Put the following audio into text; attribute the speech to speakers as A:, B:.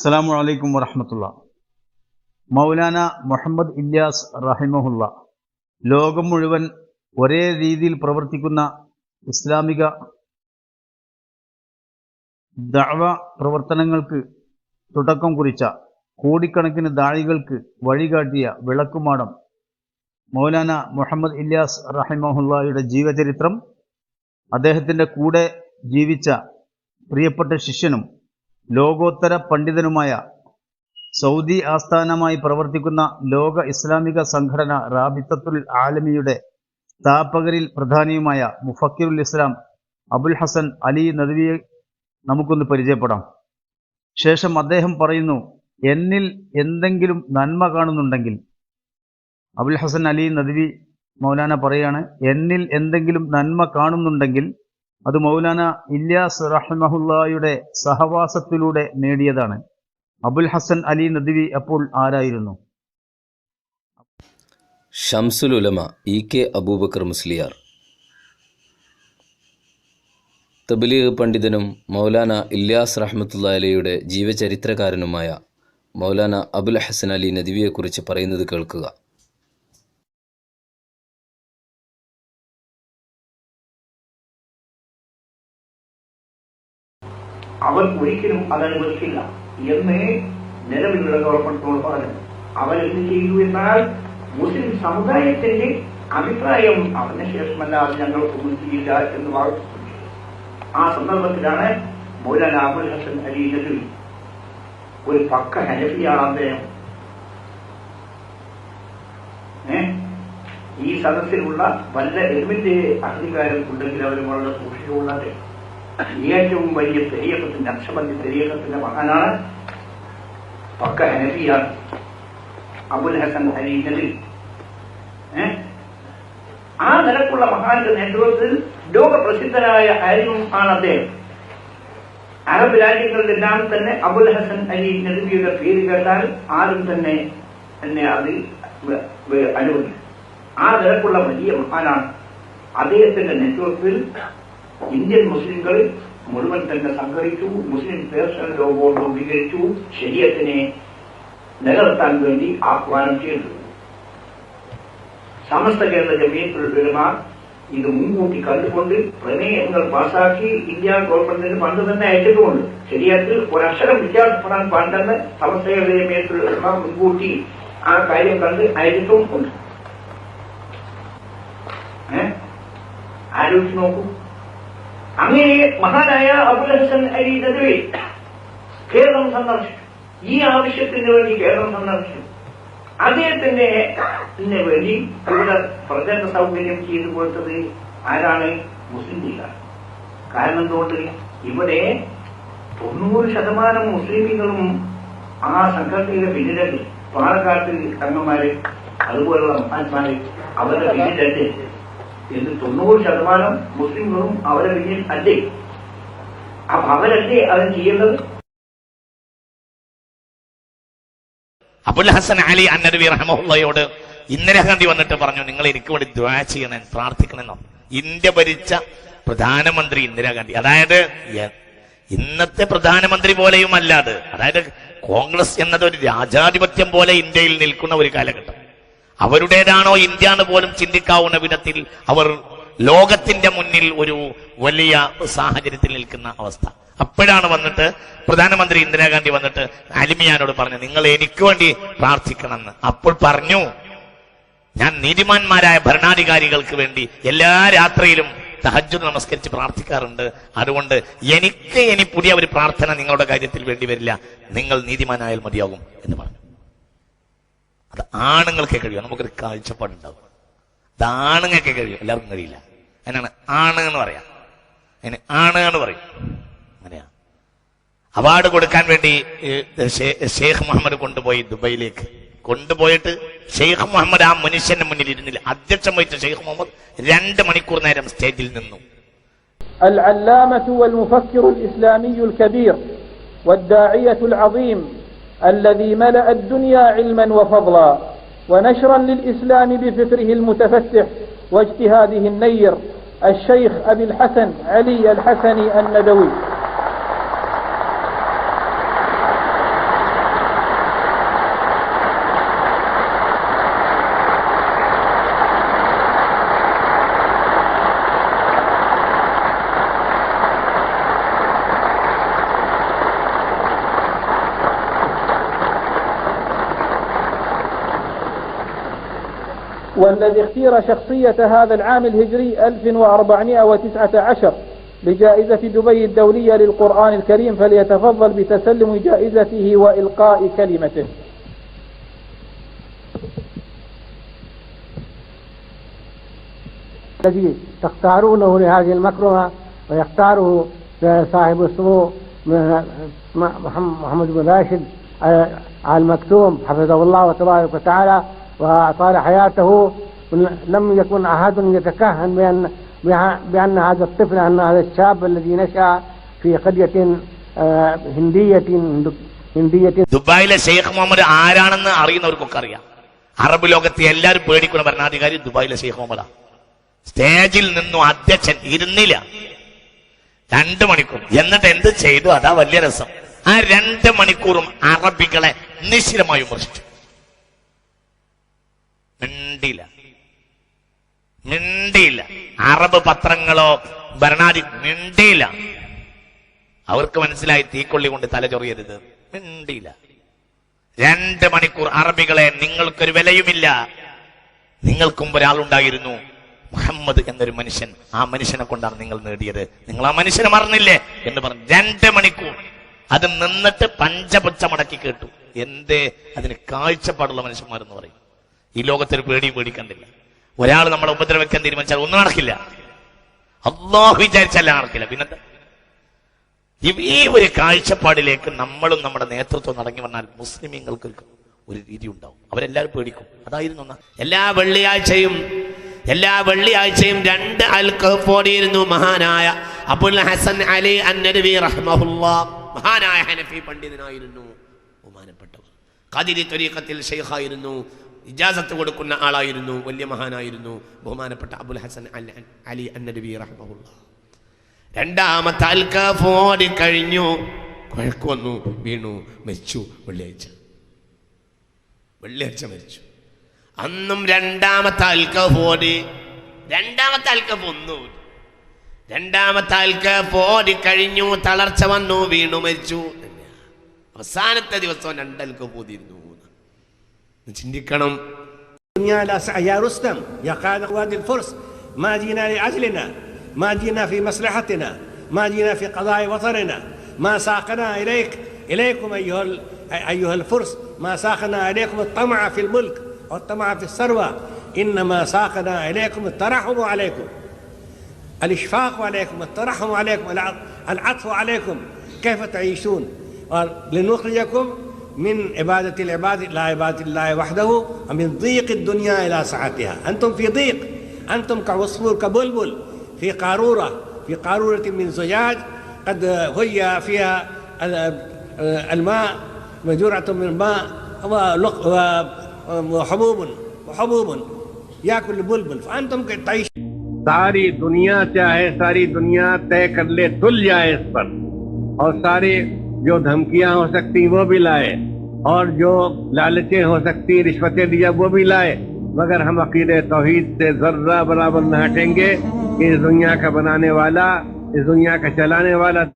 A: അസ്സലാമു അലൈക്കും വറഹമത്തുള്ള. മൗലാന മുഹമ്മദ് ഇല്യാസ് റഹിമഹുള്ള. ലോകം മുഴുവൻ ഒരേ രീതിയിൽ പ്രവർത്തിക്കുന്ന ഇസ്ലാമിക ദഅവ പ്രവർത്തനങ്ങൾക്ക് തുടക്കം കുറിച്ച കോടിക്കണക്കിന് ദാഴികൾക്ക് വഴികാട്ടിയ വിളക്കുമാടം മൗലാന മുഹമ്മദ് ഇല്യാസ് റഹിമഹുല്ലയുടെ ജീവചരിത്രം അദ്ദേഹത്തിന്റെ കൂടെ ജീവിച്ച പ്രിയപ്പെട്ട ശിഷ്യനും ലോകോത്തര പണ്ഡിതനുമായ സൗദി ആസ്ഥാനമായി പ്രവർത്തിക്കുന്ന ലോക ഇസ്ലാമിക സംഘടന റാബിത്തത്തുൽ ആലമിയുടെ സ്ഥാപകരിൽ പ്രധാനിയുമായ മുഫക്കിറുൽ ഇസ്ലാം അബുൽ ഹസൻ അലി നദ്വിയെ നമുക്കൊന്ന് പരിചയപ്പെടാം. ശേഷം അദ്ദേഹം പറയുന്നു എന്നിൽ എന്തെങ്കിലും നന്മ കാണുന്നുണ്ടെങ്കിൽ അബുൽ ഹസൻ അലി നദ്വി മൗലാന പറയാണ് എന്നിൽ എന്തെങ്കിലും നന്മ കാണുന്നുണ്ടെങ്കിൽ അത് മൗലാന ഇല്യാസ് റഹ്മഹുല്ലായുടെ സഹവാസത്തിലൂടെ നേടിയതാണ്. അബുൽ ഹസൻ അലി നദ്വി അപ്പോൾ ആരായിരുന്നു?
B: Shamsul Ulama E K Aboobacker Musliyar. Tabligh പണ്ഡിതനും മൗലാന ഇല്യാസ് റഹ്മത്തുള്ള അലിയുടെ ജീവചരിത്രകാരനുമായ മൗലാന അബുൽ ഹസൻ അലി നദിവിയെക്കുറിച്ച് പറയുന്നത് കേൾക്കുക.
C: അവൻ ഒരിക്കലും അത് അനുവദിക്കില്ല എന്നേ നിലവിലുള്ള ഗവൺമെന്റിനോട് പറഞ്ഞു. അവൻ എന്ത് ചെയ്തു എന്നാൽ മുസ്ലിം സമുദായത്തിന്റെ അഭിപ്രായം അവന് ശേഷമല്ലാതെ ഞങ്ങൾ ഒന്നും എന്ന് വാഴ്ത്തു ആ സന്ദർഭത്തിലാണ് മൗലാന അബുൽ ഹസൻ അലി നദുവി ഒരു പക്ക ഹനഫിയാണ് അദ്ദേഹം. ഈ സദസ്സിലുള്ള വല്ല എരുവിന്റെ അധികാരം ഉണ്ടെങ്കിൽ അവർ വളരെ സൂക്ഷിച്ചുകൊള്ളത് ഏറ്റവും വലിയ തെരീയത്തിന്റെ നക്ഷബന്ധി തെരീയത്തിന്റെ മഹാനാണ് പക്ക ഹനഫിയാണ് അബുൽ ഹസൻ ഏ? ആ നിലക്കുള്ള മഹാന്റെ നേതൃത്വത്തിൽ ലോകപ്രസിദ്ധനായ ആര്യവും ആണ് അദ്ദേഹം. അറബ് രാജ്യങ്ങളിലെല്ലാം തന്നെ അബുൽ ഹസൻ അലി നദവിയുടെ പേര് കേട്ടാൽ ആരും തന്നെ എന്നെ അതിൽ അനുവദിക്കും. ആ നിലക്കുള്ള വലിയ മഹാനാണ് അദ്ദേഹത്തിന്റെ നേതൃത്വത്തിൽ ഇന്ത്യൻ മുസ്ലിംകൾ മുഴുവൻ തന്നെ സംഘടിച്ചു മുസ്ലിം പേർസണൽ ലോകവും രൂപീകരിച്ചു ശരീരത്തിനെ നിലനിർത്താൻ വേണ്ടി ആഹ്വാനം ചെയ്തു. സമസ്ത കേരള ഉലമ ഇത് മുൻകൂട്ടി കണ്ടുകൊണ്ട് പ്രമേയങ്ങൾ പാസാക്കി ഇന്ത്യ ഗവൺമെന്റിന് പണ്ട് തന്നെ അയച്ചിട്ടുമുണ്ട്. ശരിയാത്തിൽ ഒരക്ഷരം വ്യത്യാസപ്പെടാൻ പാടില്ലെന്ന് സമസ്തകളുടെ ഉലമ മുൻകൂട്ടി ആ കാര്യം കണ്ട് അയച്ചിട്ടും ഉണ്ട് ആലോചിച്ച് നോക്കൂ. അങ്ങനെ മഹാനായ അബുൽ ഹസൻ അലി നദ്വി കേരളം സന്ദർശിച്ചു. ഈ ആവശ്യത്തിന് വേണ്ടി കേരളം സന്ദർശിച്ചു. അദ്ദേഹത്തിന്റെ ത്തിന് വേണ്ടി ഇവിടെ പ്രചരണ സൗകര്യം ചെയ്തു കൊടുത്തത് ആരാണ്? മുസ്ലിം ലീഗാണ്. കാരണം എന്തുകൊണ്ട്? ഇവിടെ തൊണ്ണൂറ് ശതമാനം മുസ്ലിമുകളും ആ സംഘത്തിന്റെ പിന്നിലുണ്ട് പാലക്കാട്ട് തങ്ങന്മാര് അതുപോലുള്ള മഹാന്മാര് അവരുടെ പിന്നിലുണ്ട് എന്ന് തൊണ്ണൂറ് ശതമാനം മുസ്ലിങ്ങളും അവരെ പിന്നിൽ അല്ലേ? അപ്പൊ അവരല്ലേ അത് ചെയ്യേണ്ടത്?
D: അബുൽ ഹസൻ അലി അന്നരവി റഹമുള്ളയോട് ഇന്ദിരാഗാന്ധി വന്നിട്ട് പറഞ്ഞു നിങ്ങൾ എനിക്ക് വേണ്ടി ദ്വാ ചെയ്യണം പ്രാർത്ഥിക്കണമെന്നോ ഇന്ത്യ ഭരിച്ച പ്രധാനമന്ത്രി ഇന്ദിരാഗാന്ധി അതായത് ഇന്നത്തെ പ്രധാനമന്ത്രി പോലെയും അല്ലാതെ അതായത് കോൺഗ്രസ് എന്നത് ഒരു രാജാധിപത്യം പോലെ ഇന്ത്യയിൽ നിൽക്കുന്ന ഒരു കാലഘട്ടം. അവരുടേതാണോ ഇന്ത്യ എന്ന് പോലും ചിന്തിക്കാവുന്ന വിധത്തിൽ അവർ ലോകത്തിന്റെ മുന്നിൽ ഒരു വലിയ സാഹചര്യത്തിൽ നിൽക്കുന്ന അവസ്ഥ. അപ്പോഴാണ് വന്നിട്ട് പ്രധാനമന്ത്രി ഇന്ദിരാഗാന്ധി വന്നിട്ട് അലിമിയാനോട് പറഞ്ഞു നിങ്ങൾ എനിക്ക് വേണ്ടി പ്രാർത്ഥിക്കണമെന്ന്. അപ്പോൾ പറഞ്ഞു ഞാൻ നീതിമാന്മാരായ ഭരണാധികാരികൾക്ക് വേണ്ടി എല്ലാ രാത്രിയിലും തഹജ്ജുദ് നമസ്കരിച്ച് പ്രാർത്ഥിക്കാറുണ്ട്. അതുകൊണ്ട് എനിക്ക് ഇനി പുതിയ ഒരു പ്രാർത്ഥന നിങ്ങളുടെ കാര്യത്തിൽ വേണ്ടി വരില്ല. നിങ്ങൾ നീതിമാനായാൽ മതിയാകും എന്ന് പറഞ്ഞു. അത് ആണുങ്ങൾക്ക് കഴിയും നമുക്കൊരു കാഴ്ചപ്പാടുണ്ടാവും അത് ആണുങ്ങൾക്ക് കഴിയും എല്ലാവർക്കും കഴിയില്ല അതിനാണ് ആണ് എന്ന് പറയാം അതിന് ആണ് എന്ന് പറയും അങ്ങനെയാ അവാർഡ് കൊടുക്കാൻ വേണ്ടി ഏഹ്, ഷേ- ഷെയ്ഖ് മുഹമ്മദ് കൊണ്ടുപോയി ദുബൈയിലേക്ക് കൊണ്ടുപോയിട്ട് ഷെയ്ഖ് മുഹമ്മദ് ആ മനുഷ്യന്റെ മുന്നിൽ ഇരുന്നില്ല അധ്യക്ഷം വഹിച്ച ഷെയ്ഖ് മുഹമ്മദ് രണ്ട് മണിക്കൂർ നേരം സ്റ്റേജിൽ നിന്നു
E: العلامة والمفكر الإسلامي الكبير والداعية العظيم الذي ملأ الدنيا علما وفضلا ونشرا للإسلام بفكره المتفتح واجتهاده النير الشيخ أبي الحسن علي الحسني الندوي. والذي اختير شخصية هذا العام الهجري 1419 لجائزة دبي الدولية للقرآن الكريم فليتفضل بتسلم جائزته وإلقاء كلمته.
F: الذي تختارونه لهذه المكرمة ويختاره صاحب السمو محمد بن راشد على المكتوم حفظه الله تبارك وتعالى. وأطال حياته لم يكن أحد يتكهن بأن بأن هذا الطفل أن هذا الشاب الذي نشأ في قرية هندية هندية
D: ദുബായിലെ ഷെയ്ഖ് മുഹമ്മദ് ആരാണെന്ന് അറിയുന്നവർക്കൊക്കെ അറിയാം അറബ് ലോകത്തെ എല്ലാവരും പേടിക്കുന്ന ഭരണാധികാരി ദുബായിലെ ഷെയ്ഖ് മുഹമ്മദാ സ്റ്റേജിൽ നിന്നും അധ്യക്ഷൻ ഇരുന്നില്ല രണ്ട് മണിക്കൂർ എന്നിട്ട് എന്ത് ചെയ്തു അതാ വലിയ രസം ആ രണ്ട് മണിക്കൂറും അറബികളെ നിശ്ചലമായി വിമർശിച്ചു മിണ്ടിയില്ല. മിണ്ടിയില്ല. അറബ് പത്രങ്ങളോ ഭരണാധി മിണ്ടിയില്ല. അവർക്ക് മനസ്സിലായി തീക്കൊള്ളി കൊണ്ട് തലചൊറിയരുത് മിണ്ടിയില്ല. രണ്ട് മണിക്കൂർ അറബികളെ നിങ്ങൾക്കൊരു വിലയുമില്ല. നിങ്ങൾക്കും ഒരാളുണ്ടായിരുന്നു. മുഹമ്മദ് എന്നൊരു മനുഷ്യൻ. ആ മനുഷ്യനെ കൊണ്ടാണ് നിങ്ങൾ നേടിയത്. നിങ്ങൾ ആ മനുഷ്യനെ മറന്നില്ലേ? എന്ന് പറഞ്ഞു. രണ്ട് മണിക്കൂർ. അത് നിന്നിട്ട് പഞ്ചപുച്ച മടക്കി കേട്ടു. എന്തേ? അതിന് കാഴ്ചപ്പാടുള്ള മനുഷ്യന്മാരെന്ന് പറയും. ഈ ലോകത്തിൽ പേടിയും പേടിക്കണ്ടില്ല. ഒരാൾ നമ്മളെ ഉപദ്രവിക്കാൻ തീരുമാനിച്ചാൽ ഒന്നും നടക്കില്ല. അള്ളാഹു വിചാരിച്ചല്ല നടക്കില്ല. പിന്നെന്താ? ഈ- ഒരു കാഴ്ചപ്പാടിലേക്ക് നമ്മളും നമ്മുടെ നേതൃത്വം നടങ്ങി വന്നാൽ മുസ്ലിമീങ്ങൾക്ക് ഒരു രീതി ഉണ്ടാവും. അവരെല്ലാവരും പേടിക്കും. അതായിരുന്നു ഒന്ന്.
G: എല്ലാ വെള്ളിയാഴ്ചയും എല്ലാ വെള്ളിയാഴ്ചയും രണ്ട് അൽക്കഹഫ് ഓടിയിരുന്നു മഹാനായ അബുൽ ഹസൻ അലി അന്നരവി റഹ്മഹുല്ല. മഹാനായ ഹനഫി പണ്ഡിതനായിരുന്നു. ബഹുമാനപ്പെട്ടവർ. കതിരി ത്വരീഖത്തിൽ ഷെയ്ഖായിരുന്നു ഇജാസത്ത് കൊടുക്കുന്ന ആളായിരുന്നു വലിയ മഹാനായിരുന്നു ബഹുമാനപ്പെട്ട അബുൽ ഹസൻ അലി അന്നരവി റഹ്മഹുല്ല. രണ്ടാമത്തെ അൽക്കാഫ് ഓടി കഴിഞ്ഞു. കുഴക്ക് വന്നു വീണു മരിച്ചു വെള്ളിയാഴ്ച. വെള്ളിയാഴ്ച മരിച്ചു. അന്നും രണ്ടാമത്തെ അൽക്കാഫ് ഓടി. രണ്ടാമത്തെ അൽക്കാഫ് ഒന്നു രണ്ടാമത്തെ അൽക്കാഫ് ഓടി കഴിഞ്ഞു തളർച്ച വന്നു വീണു മരിച്ചു. അവസാനത്തെ ദിവസം രണ്ടൽക്കാഫ് ഓതിയിരുന്നു. ചിന്തിക്കണം
H: الدنيا لا سعي يا رستم يا قائد وادي الفرس ما جينا لأجلنا ما جينا في مصلحتنا ما جينا في قضاء وطننا ما ساقنا إليك إليكم أيها ال- أيها الفرس ما ساقنا إليكم الطمع في الملك والطمع في الثروة إنما ساقنا إليكم الترحم عليكم الإشفاق عليكم الترحم عليكم الع- العطف عليكم كيف تعيشون لنخرجكم من عبادة العباد إلى عبادة الله وحده ومن ضيق الدنيا إلى سعتها أنتم في ضيق. أنتم كعصفور كبلبل. في قارورة. في قارورة من زجاج. قد هي فيها الماء. مجرعة من الماء وحبوب. وحبوب. يأكل البلبل فأنتم تعيش.
I: ساري دنيا چاہے ساري دنيا طے کر لے تل جائے اس پر۔ اور سارے جو دھمکیاں ہو سکتی وہ بھی لائے۔ اور جو لالچیں ہو سکتی، رشوتیں دیا، وہ بھی لائے۔ مگر ہم عقید توحید سے ذرہ برابر نہ ہٹیں گے۔ کہ اس دنیا کا بنانے والا، اس دنیا کا چلانے والا